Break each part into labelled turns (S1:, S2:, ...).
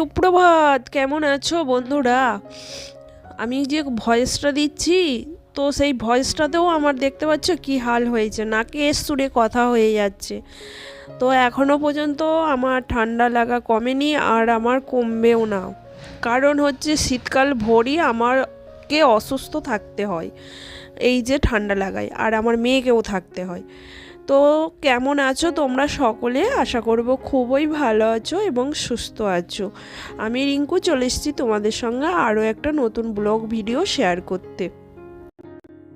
S1: সুপ্রভাত, কেমন আছো বন্ধুরা? আমি যে ভয়েসটা দিচ্ছি, তো সেই ভয়েসটাতেও আমার দেখতে পাচ্ছ কি হাল হয়েছে। নাকে সুরে কথা হয়ে যাচ্ছে। তো এখনও পর্যন্ত আমার ঠান্ডা লাগা কমেনি আর আমার কমবেও না। কারণ হচ্ছে শীতকাল ভোরই আমারকে অসুস্থ থাকতে হয়। এই যে ঠান্ডা লাগায়। আর আমার মেয়েকেও থাকতে হয়। তো কেমন আছো? তোমরা সকলে? আশা করব খুবই ভালো আছো এবং সুস্থ আছো। আমি রিঙ্কু, চলে এসেছি তোমাদের সঙ্গে আরও একটা নতুন ব্লগ ভিডিও শেয়ার করতে।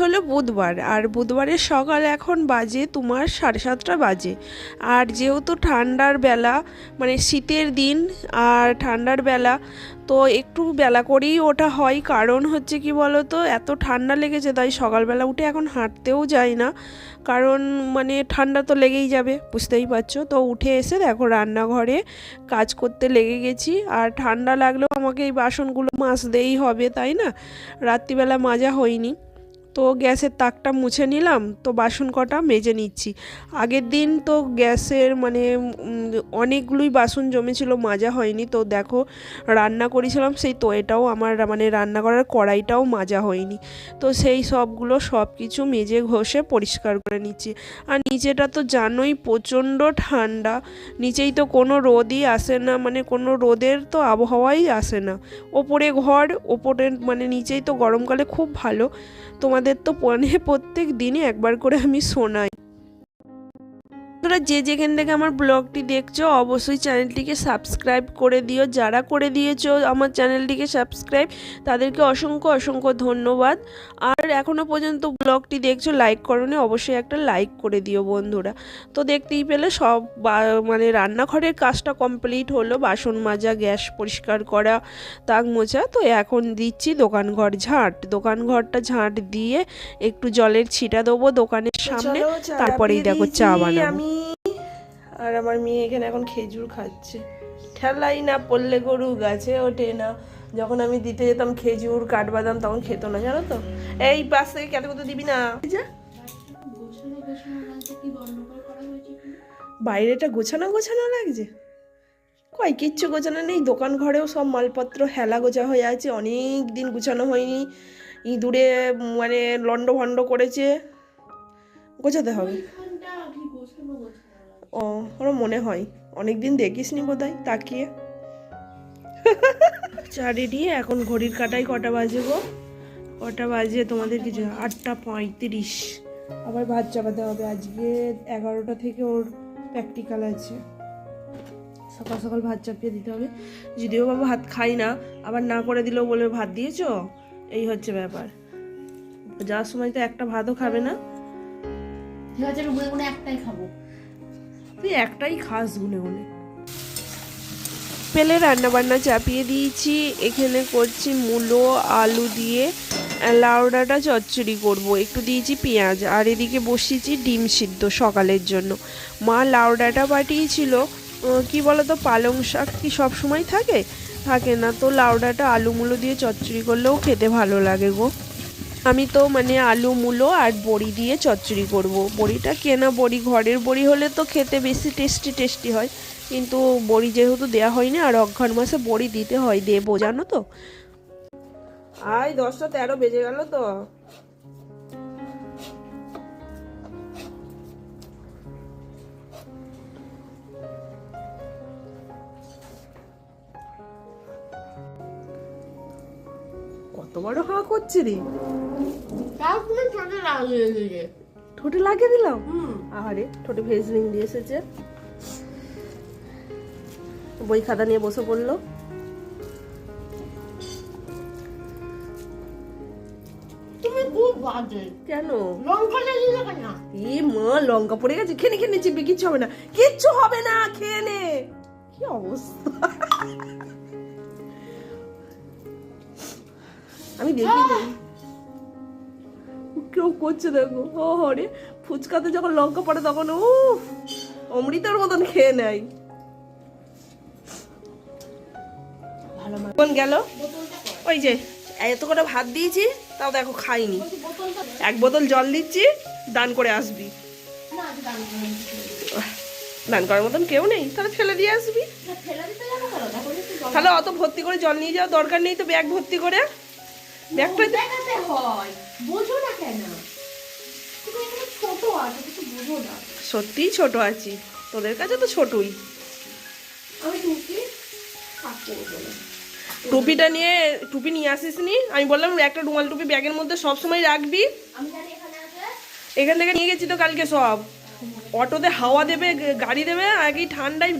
S1: হলো বুধবার, আর বুধবারের সকাল এখন বাজে তোমার সাড়ে সাতটা বাজে। আর যেহেতু ঠান্ডার বেলা মানে শীতের দিন, আর ঠান্ডার বেলা, তো একটু বেলা করেই ওটা হয়। কারণ হচ্ছে কি বলো তো এত ঠান্ডা লেগেছে, তাই সকালবেলা উঠে এখন হাঁটতেও যাই না। কারণ মানে ঠান্ডা তো লেগেই যাবে, বুঝতেই পারছ? তো উঠে এসে দেখো রান্নাঘরে কাজ করতে লেগে গেছি। আর ঠান্ডা লাগলেও আমাকে এই বাসনগুলো মাজতেই হবে, তাই না? রাত্রিবেলা মাজা হয়নি। তো গ্যাসের তাকটা মুছে নিলাম, তো বাসন কটা মেজে নিচ্ছি। আগের দিন তো গ্যাসের মানে অনেকগুলোই বাসন জমেছিল, মাজা হয়নি। তো দেখো, রান্না করেছিলাম, সেই তো এটাও আমার মানে রান্না করার কড়াইটাও মাজা হয়নি। তো সেই সবগুলো সব কিছু মেজে ঘষে পরিষ্কার করে নিচ্ছি। আর নিচেটা তো জানোই, প্রচণ্ড ঠান্ডা। নিচেই তো কোনো রোদই আসে না মানে কোনো রোদের তো আবহাওয়াই আসে না। ওপরে ঘর, ওপরে মানে নিচেই তো গরমকালে খুব ভালো। তোমাদের তো পনে, প্রত্যেক দিনই একবার করে আমি শোনাই। তোরা যে যেখান থেকে আমার ব্লগটি দেখছ, অবশ্যই চ্যানেলটিকে সাবস্ক্রাইব করে দিও। যারা করে দিয়েছ আমার চ্যানেলটিকে সাবস্ক্রাইব, তাদেরকে অসংখ্য অসংখ্য ধন্যবাদ। আর এখনও পর্যন্ত ব্লগটি দেখছ লাইক করনি অবশ্যই একটা লাইক করে দিও বন্ধুরা। তো দেখতেই পেলে সব মানে রান্নাঘরের কাজটা কমপ্লিট হলো বাসন মাজা গ্যাস পরিষ্কার করা তাক মোছা। তো এখন দিচ্ছি দোকান ঘর ঝাঁট। দোকান ঘরটা ঝাঁট দিয়ে একটু জলের ছিটা দেবো দোকানের সামনে তারপরেই দেখো চা বানাবো। আমি। আর আমার মেয়ে এখানে এখন খেজুর খাচ্ছে। ঠেলাই না পড়লে গরু গাছে ওঠে না। যখন আমি দিতে যেতাম খেজুর কাঠবাদাম তখন খেত না জানো তো? এই পাশ থেকে কেটে কত দিবি না? বাইরেটা গোছানো গোছানো লাগছে? কয় কিচ্ছু গোছানো নেই। দোকান ঘরেও সব মালপত্র হেলা গোছা হয়ে আছে। অনেক দিন গুছানো হয়নি। ইঁদুরে মানে লন্ড ভন্ড করেছে। গোছাতে হবে। ও ওর মনে হয়। অনেক দিন দেখিস নি বোধ তাকিয়ে। চারিডি এখন ঘড়ির কাটাই কটা বাজে গো? কটা বাজে তোমাদের কিছু আটটা পঁয়ত্রিশ। আবার ভাত চাপাতে হবে আজকে এগারোটা থেকে ওর প্র্যাকটিক্যাল আছে। সকাল সকাল ভাত চাপিয়ে দিতে হবে। যদিও বাবা ভাত খাই না আবার না করে দিলেও বলবে ভাত দিয়েছ? এই হচ্ছে ব্যাপার। যাওয়ার সময় তো একটা ভাতও খাবে না।
S2: ঠিক আছে আমি গুনে গুনে একটাই খাব।
S1: তুই একটাই খাস গুনে গুনে। পেলে রান্না বান্না চাপিয়ে দিয়েছি। এখানে করছি মূলো, আলু দিয়ে লাউডাটা চচ্চড়ি করব। একটু দিয়েছি পেঁয়াজ আর এদিকে বসিয়েছি ডিম সিদ্ধ সকালের জন্য। মা লাউডাটা পাঠিয়েছিল কি বলতো, পালং শাক কি সব সময় থাকে? থাকে না, তো লাউডাটা আলু মুলো দিয়ে চচ্চড়ি করলেও খেতে ভালো লাগে গো। আমি তো মানে আলু মূলো আর বড়ি দিয়ে চচ্চড়ি করব। বড়িটা কেনা বড়ি, ঘরের বড়ি হলে তো খেতে বেশি টেস্টি টেস্টি হয়। কিন্তু বড়ি যেহেতু দেওয়া হয়নি আর অঘ্রাণ মাসে বড়ি দিতে হয় দেবো জানো তো? আয় দশটা তেরো বেজে গেল তো। কত বড় হাঁ করছে রে? ঠোঁটে লাগিয়ে দিলাম? আহারে ঠোঁটে ভেজলিং দিয়ে এসেছে। বই খাতা নিয়ে বসে পড়ল। কেন? এ মা লঙ্কা পড়ে গেছে খেনে খেনে চিপে কিচ্ছু হবে না। কিচ্ছু হবে না খেয়ে নে। কি অবস্থা? আমি দেখি। কেউ করছে দেখো। ও হরে ফুচকাতে যখন লঙ্কা পড়ে তখন ও অমৃতর মতন খেয়ে নেয়।
S2: ভালো
S1: কোন গেল? ওই যে এত করে ভাত দিয়েছি তাও দেখো খাইনি। এক বোতল জল দিচ্ছি দান করে আসবি। দান করার মতন কেউ নেই তাহলে ফেলে দিয়ে আসবি। তাহলে অত ভর্তি করে জল নিয়ে যাওয়ার দরকার নেই তো ব্যাগ ভর্তি করে। ব্যাগটা
S2: বোঝো না কেন? তুমি ছোট আছো
S1: তোদের কাছে তো ছোটই।
S2: আমি
S1: টুপিটা নিয়ে টুপি নিয়ে আসিস নি? আমি বললাম একটা রুমাল টুপি ব্যাগের মধ্যে সব সময় রাখবি
S2: এখানে
S1: থেকে নিয়ে গেছি তো কালকে সব। অটোতে হাওয়া দেবে গাড়ি দেবে আগেই ঠান্ডায়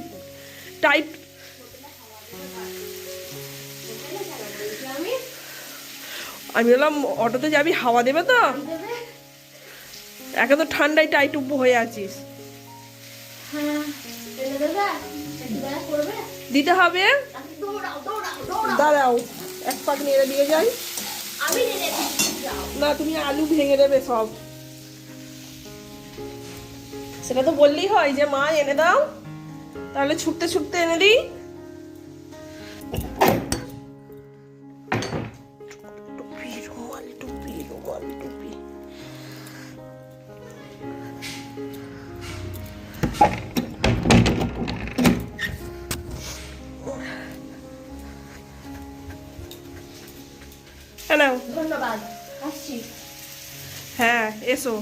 S1: টাইট
S2: আমি
S1: বললাম অটোতে যাবি হাওয়া দেবে তো? একে তো ঠান্ডায় টাইট উপ হয়ে আছিস।
S2: হ্যাঁ
S1: দিতে হবে।
S2: দৌড়াও
S1: এক পাক নেড়ে দিয়ে যাই। না তুমি আলু ভেঙে দেবে সব। সেটা তো বললেই হয় যে মা এনে দাও। তাহলে ছুটতে ছুটতে এনে দিই। এসো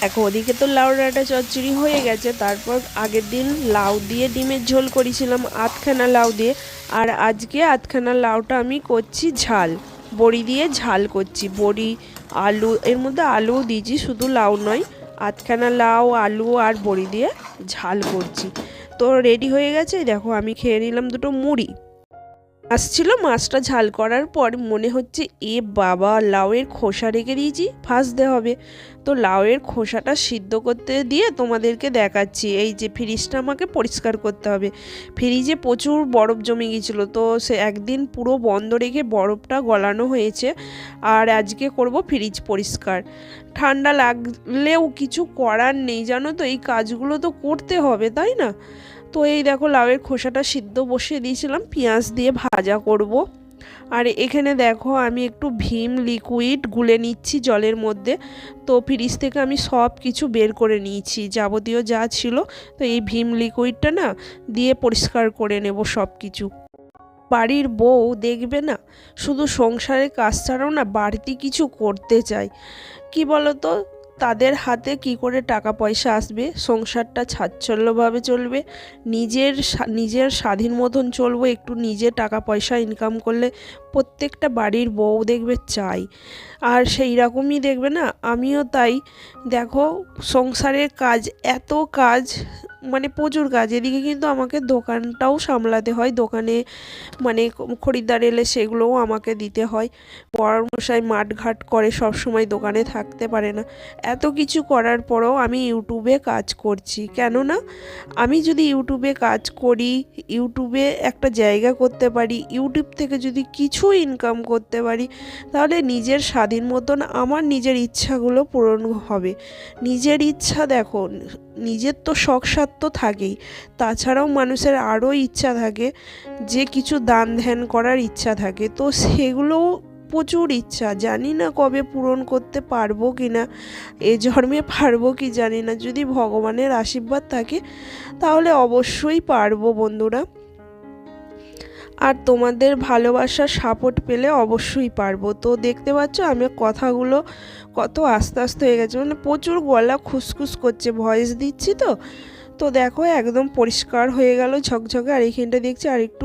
S1: দেখো, ওদিকে তো লাউ ডাঁটা চচ্চড়ি হয়ে গেছে, তারপর আগের দিন লাউ দিয়ে ডিমের ঝোল করেছিলাম, আধখানা লাউ দিয়ে। আর আজকে আধখানা লাউটা আমি করছি ঝাল, বড়ি দিয়ে ঝাল করছি, বড়ি, আলু, এর মধ্যে আলুও দিয়েছি, শুধু লাউ নয়, আধখানা লাউ, আলু আর বড়ি দিয়ে ঝাল করছি। তো রেডি হয়ে গেছে, দেখো আমি খেয়ে নিলাম দুটো মুড়ি। আসছিল মাছটা ঝাল করার পর মনে হচ্ছে, এ বাবা, লাউয়ের খোসা রেখে দিয়েছি, ভাজতে হবে। তো লাউয়ের খোসাটা সিদ্ধ করতে দিয়ে তোমাদেরকে দেখাচ্ছি। এই যে ফ্রিজটা আমাকে পরিষ্কার করতে হবে। ফ্রিজে প্রচুর বরফ জমে গিয়েছিল, তো সে একদিন পুরো বন্ধ রেখে বরফটা গলানো হয়েছে আর আজকে করব ফ্রিজ পরিষ্কার। ঠান্ডা লাগলেও কিছু করার নেই, জানো তো? এই কাজগুলো তো করতে হবে, তাই না? তো এই দেখো লাউয়ের খোসাটা সিদ্ধ বসিয়ে দিয়েছিলাম, পেঁয়াজ দিয়ে ভাজা করব। আর এখানে দেখো আমি একটু ভীম লিকুইড গুলে নিচ্ছি জলের মধ্যে। তো ফ্রিজ থেকে আমি সব কিছু বের করে নিয়েছি, যাবতীয় যা ছিল। তো এই ভীম লিকুইডটা না দিয়ে পরিষ্কার করে নেব সব কিছু। বাড়ির বউ দেখবে না, শুধু সংসারের কাজ ছাড়াও না বাড়িতে কিছু করতে চায়। কি বলতো? তাদের হাতে কি করে টাকা পয়সা আসবে? সংসারটা ছাচ্ছল্যভাবে চলবে? নিজের নিজের স্বাধীন মতন চলবো? একটু নিজে টাকা পয়সা ইনকাম করলে প্রত্যেকটা বাড়ির বউ দেখবে চাই। আর সেই রকমই দেখবে না? আমিও তাই। দেখো, সংসারের কাজ, এত কাজ মানে প্রচুর কাজ। এদিকে কিন্তু আমাকে দোকানটাও সামলাতে হয়। দোকানে মানে খরিদ্দার এলে সেগুলোও আমাকে দিতে হয়। পরামশাই মাঠঘাট করে সব সময় দোকানে থাকতে পারে না। এত কিছু করার পরেও আমি ইউটিউবে কাজ করছি। কেননা আমি যদি ইউটিউবে কাজ করি ইউটিউবে একটা জায়গা করতে পারি ইউটিউব থেকে যদি কিছু ইনকাম করতে পারি, তাহলে নিজের স্বাধীন মতন আমার নিজের ইচ্ছাগুলো পূরণ হবে। নিজের ইচ্ছা দেখো নিজের তো শখ স্বার্থ থাকেই। তাছাড়াও মানুষের আরও ইচ্ছা থাকে, যে কিছু দান ধ্যান করার ইচ্ছা থাকে। তো সেগুলোও প্রচুর ইচ্ছা। জানি না কবে পূরণ করতে পারব কি না, এ জন্মে পারব কি জানি না। যদি ভগবানের আশীর্বাদ থাকে, তাহলে অবশ্যই পারব বন্ধুরা। আর তোমাদের ভালোবাসার সাপোর্ট পেলে অবশ্যই পারব। তো দেখতে পাচ্ছ আমি কথাগুলো কত আস্তে আস্তে হয়ে গেছে। মানে প্রচুর গলা খুসখুস করছে ভয়েস দিচ্ছি তো। তো দেখো একদম পরিষ্কার হয়ে গেল ঝকঝকে, আর এইখানটা দেখছি আর একটু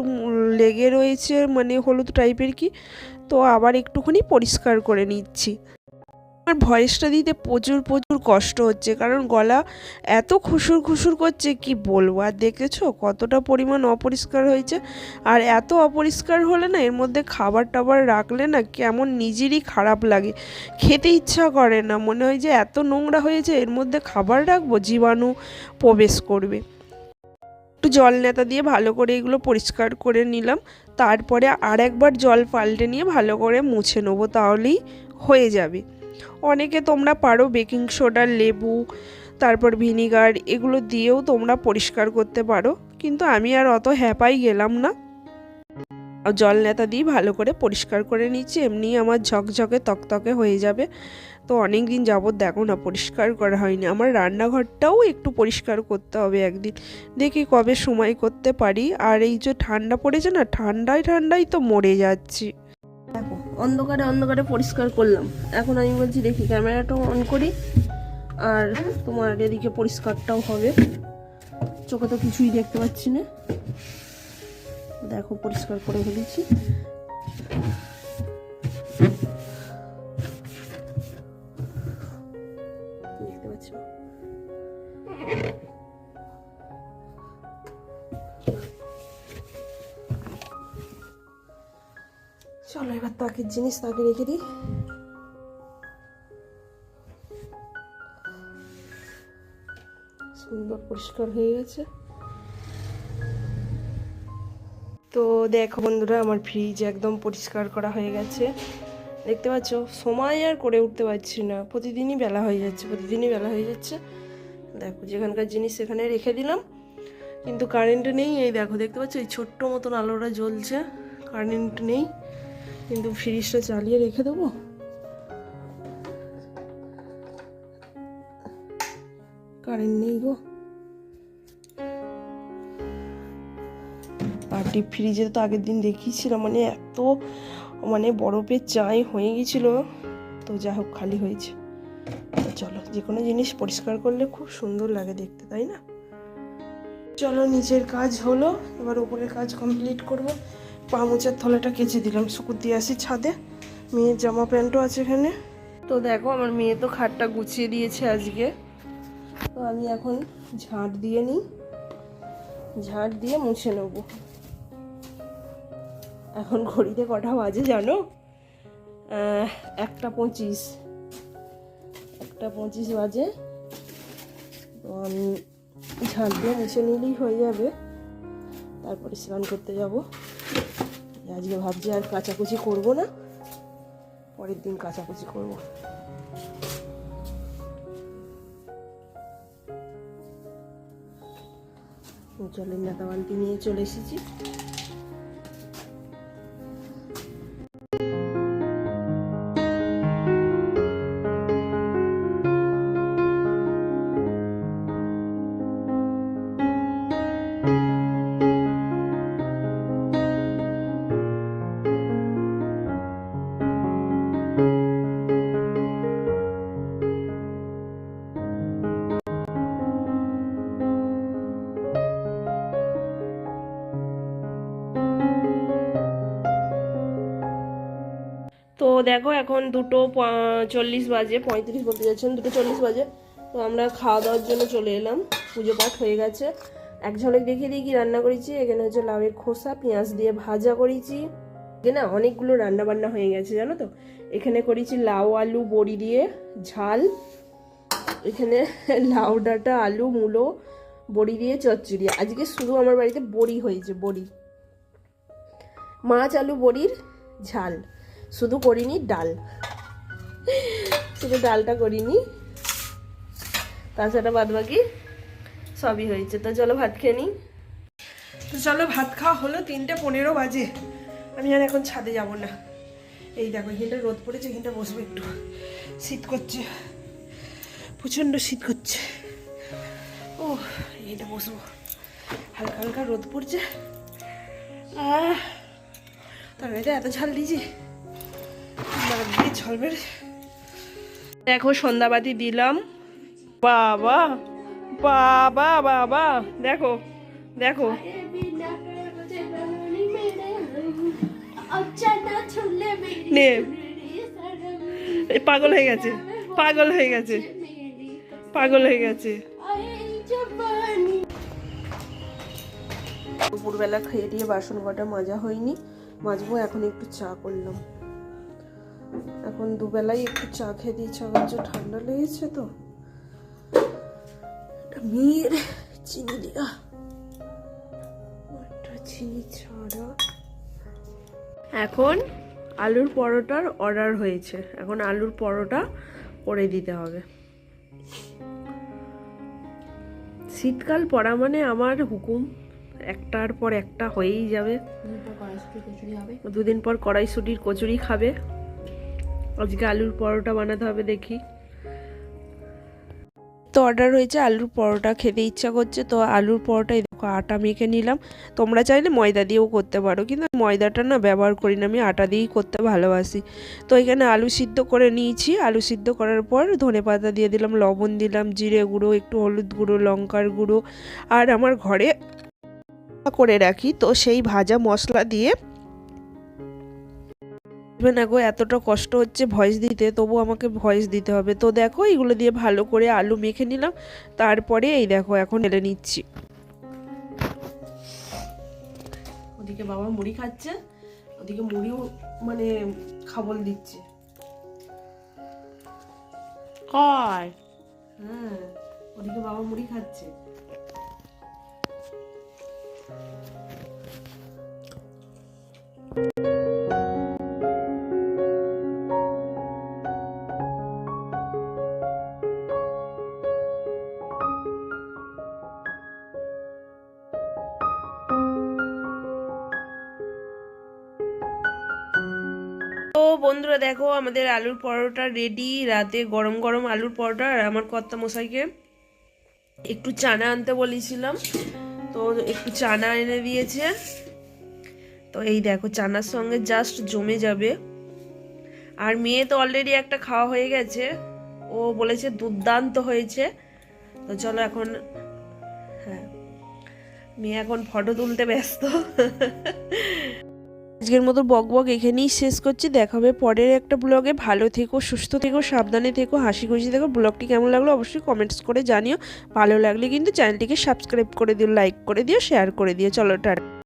S1: লেগে রয়েছে মানে হলুদ টাইপের কি। তো আবার একটুখানি পরিষ্কার করে নিচ্ছি। আমার ভয়েসটা দিতে প্রচুর প্রচুর কষ্ট হচ্ছে। কারণ গলা এত খুসুর খুসুর করছে, কি বলব? আর দেখেছ কতটা পরিমাণ অপরিষ্কার হয়েছে? আর এত অপরিষ্কার হলে না এর মধ্যে খাবার টাবার রাখলে না কেমন নিজেরই খারাপ লাগে। খেতে ইচ্ছা করে না। মনে হয় যে এত নোংরা হয়েছে, এর মধ্যে খাবার রাখব, জীবাণু প্রবেশ করবে। একটু জল নেতা দিয়ে ভালো করে এগুলো পরিষ্কার করে নিলাম। তারপরে আর একবার জল পাল্টে নিয়ে ভালো করে মুছে নেব, তাহলেই হয়ে যাবে। অনেকে তোমরা পারো বেকিং সোডা, লেবু, তারপর ভিনিগার, এগুলো দিয়েও তোমরা পরিষ্কার করতে পারো। কিন্তু আমি আর অত হ্যাপাই গেলাম না।
S3: জল নেতা দিয়ে ভালো করে পরিষ্কার করে নিচ্ছি, এমনি আমার ঝকঝকে তকতকে হয়ে যাবে। তো অনেক দিন যাবৎ দেখো না, পরিষ্কার করা হয়নি। আমার রান্নাঘরটাও একটু পরিষ্কার করতে হবে একদিন। দেখি কবে সময় করতে পারি। আর এই যে ঠান্ডা পড়েছে না, ঠান্ডায় ঠান্ডায় তো মরে যাচ্ছি। দেখো অন্ধকারে অন্ধকারে পরিষ্কার করলাম। এখন আমি বলছি, দেখি ক্যামেরাটাও অন করি আর তোমার এদিকে পরিষ্কারটাও হবে। চোখে তো কিছুই দেখতে পাচ্ছি না। দেখো, পরিষ্কার করে ফেলেছি। চলো তাকে জিনিস তাকে রেখে দিই। সুন্দর পরিষ্কার হয়ে গেছে। তো দেখো বন্ধুরা, আমার ফ্রিজ একদম পরিষ্কার করা হয়ে গেছে। দেখতে পাচ্ছ? সময় আর করে উঠতে পারছি না। প্রতিদিনই বেলা হয়ে যাচ্ছে, প্রতিদিনই বেলা হয়ে যাচ্ছে। দেখো, যেখানকার জিনিস সেখানে রেখে দিলাম। কিন্তু কারেন্ট নেই এই দেখো, দেখতে পাচ্ছ? এই ছোট্ট মতন আলোটা জ্বলছে কারেন্ট নেই। কিন্তু ফ্রিজটা চালিয়ে রেখে দেবো? কারেন্ট নেই গো। ডিপ ফ্রিজে তো আগের দিন দেখিয়েছিলাম মানে এত মানে বরফের চাই হয়ে গেছিল। তো যা হোক, খালি হয়েছে। চলো, যে কোনো জিনিস পরিষ্কার করলে খুব সুন্দর লাগে দেখতে, তাই না? চলো, নিচের কাজ হলো, এবার উপরের কাজ কমপ্লিট করব। পা মোচার থলাটা কেচে দিলাম, শুকুর দিয়ে আসি ছাদে। মেয়ের জামা প্যান্টও আছে এখানে। তো দেখো, আমার মেয়ে তো খাটটা গুছিয়ে দিয়েছে আজকে। তো আমি এখন ঝাঁট দিয়ে নিই। ঝাঁট দিয়ে মুছে নেব। এখন ঘড়িতে কটা বাজে জানো? একটা পঁচিশ। একটা পঁচিশ বাজে। তো আমি ঝাঁট দিয়ে মুছে নিলেই হয়ে যাবে। তারপরে স্নান করতে যাব। আজকে ভাবছি আর কাচাকুচি করব না। পরের দিন কাচাকুচি করব। জলের নাতা বালতি নিয়ে চলে এসেছি। দেখো, এখন দুটো চল্লিশ বাজে, পঁয়ত্রিশ বলতে যাচ্ছেন, দুটো চল্লিশ বাজে। তো আমরা খাওয়া দাওয়ার জন্য চলে এলাম। পুজো পাঠ হয়ে গেছে। এক ঝলক দেখিয়ে দিই কি রান্না করেছি। এখানে হচ্ছে লাউয়ের খোসা, পেঁয়াজ দিয়ে ভাজা করেছি। না অনেকগুলো রান্না বান্না হয়ে গেছে, জানো তো? এখানে করেছি লাউ, আলু, বড়ি দিয়ে ঝাল। এখানে লাউ, ডাঁটা, আলু, মূলো, বড়ি দিয়ে চচ্চড়ি। আজকে শুধু আমার বাড়িতে বড়ি হয়েছে, বড়ি। মাছ, আলু, বড়ির ঝাল। শুধু করিনি, ডাল। শুধু ডালটা করিনি। তাছাড়া বাদ বাকি সবই হয়েছে। তো চলো ভাত খেয়ে নিই। তো চলো ভাত খাওয়া হলো, তিনটে পনেরো বাজে। আমি আর এখন ছাদে যাব না। এই দেখো, এখানটা রোদ পড়েছে, এখানটা বসবো একটু। শীত করছে। প্রচণ্ড শীত করছে। ও এইটা বসবো। হালকা হালকা রোদ পড়ছে। আহ তরকারিটা এত ঝাল দিয়েছি। দিয়ে দেখো, সন্ধ্যাবাতি দিলাম। বাবা বাবা বাবা, দেখো দেখো। নে পাগল হয়ে গেছে, পাগল হয়ে গেছে, পাগল হয়ে গেছে। দুপুরবেলা খেয়ে দিয়ে বাসন কটা মাজা হয়নি, মাজবো, এখন একটু চা করলাম। এখন দুবেলাই একটু চা খেয়ে দিয়ে ইচ্ছা করছে ঠান্ডা লেগেছে তো। একটা মেয়ের চিনি দেওয়া একটা চিনি ছাড়া। এখন আলুর পরোটার অর্ডার হয়েছে। এখন আলুর পরোটা করে দিতে হবে। শীতকাল পড়া মানে আমার হুকুম
S1: একটার পর একটা হয়েই যাবে। দুদিন পর কড়াইশুটির কচুরি খাবে। আজকে আলুর পরোটা বানাতে হবে দেখি। তো অর্ডার হয়েছে, আলুর পরোটা খেতে ইচ্ছা করছে, তো আলুর পরোটাই দেখো, আটা মেখে নিলাম। তোমরা চাইলে ময়দা দিয়েও করতে পারো, কিন্তু ময়দাটা না ব্যবহার করি না, আমি আটা দিয়েই করতে ভালোবাসি। তো এখানে আলু সিদ্ধ করে নিয়েছি, আলু সিদ্ধ করার পর ধনে পাতা দিয়ে দিলাম, লবণ দিলাম, জিরে গুঁড়ো, একটু হলুদ গুঁড়ো, লঙ্কার গুঁড়ো, আর আমার ঘরে করে রাখি। তো সেই ভাজা মশলা দিয়ে দেখবে না গো এতটা কষ্ট হচ্ছে ভয়েস দিতে তবু আমাকে ভয়েস দিতে হবে। তো দেখো এগুলো দিয়ে ভালো করে আলু মেখে নিলাম তারপরে এই দেখো এখন এলে নিচ্ছি। ওদিকে বাবা মুড়ি খাচ্ছে ওদিকে মুড়িও মানে খাবল দিচ্ছে।
S2: কয়?
S1: হ্যাঁ ওদিকে বাবা মুড়ি খাচ্ছে। আমাদের আলুর পরোটা রেডি রাতে গরম গরম আলুর পরোটা আর আমার কর্তা মশাইকে একটু চানা আনতে বলেছিলাম। তো একটু চানা এনে দিয়েছে। তো এই দেখো, চানার সঙ্গে জাস্ট জমে যাবে। আর মেয়ে তো অলরেডি একটা খাওয়া হয়ে গেছে। ও বলেছে দুর্দান্ত হয়েছে। তো চলো এখন হ্যাঁ মেয়ে এখন ফটো তুলতে ব্যস্ত। আজকের মতো বক বক এখানেই শেষ করছি। দেখা হবে পরের একটা ব্লগে। ভালো থেকো, সুস্থ থেকো, সাবধানে থেকো হাসি খুশি থেকো। ব্লগটি কেমন লাগল অবশ্যই কমেন্টস করে জানিও। ভালো লাগলে কিন্তু চ্যানেলটিকে সাবস্ক্রাইব করে দিও লাইক করে দিও শেয়ার করে দিও। চলো, টাটা।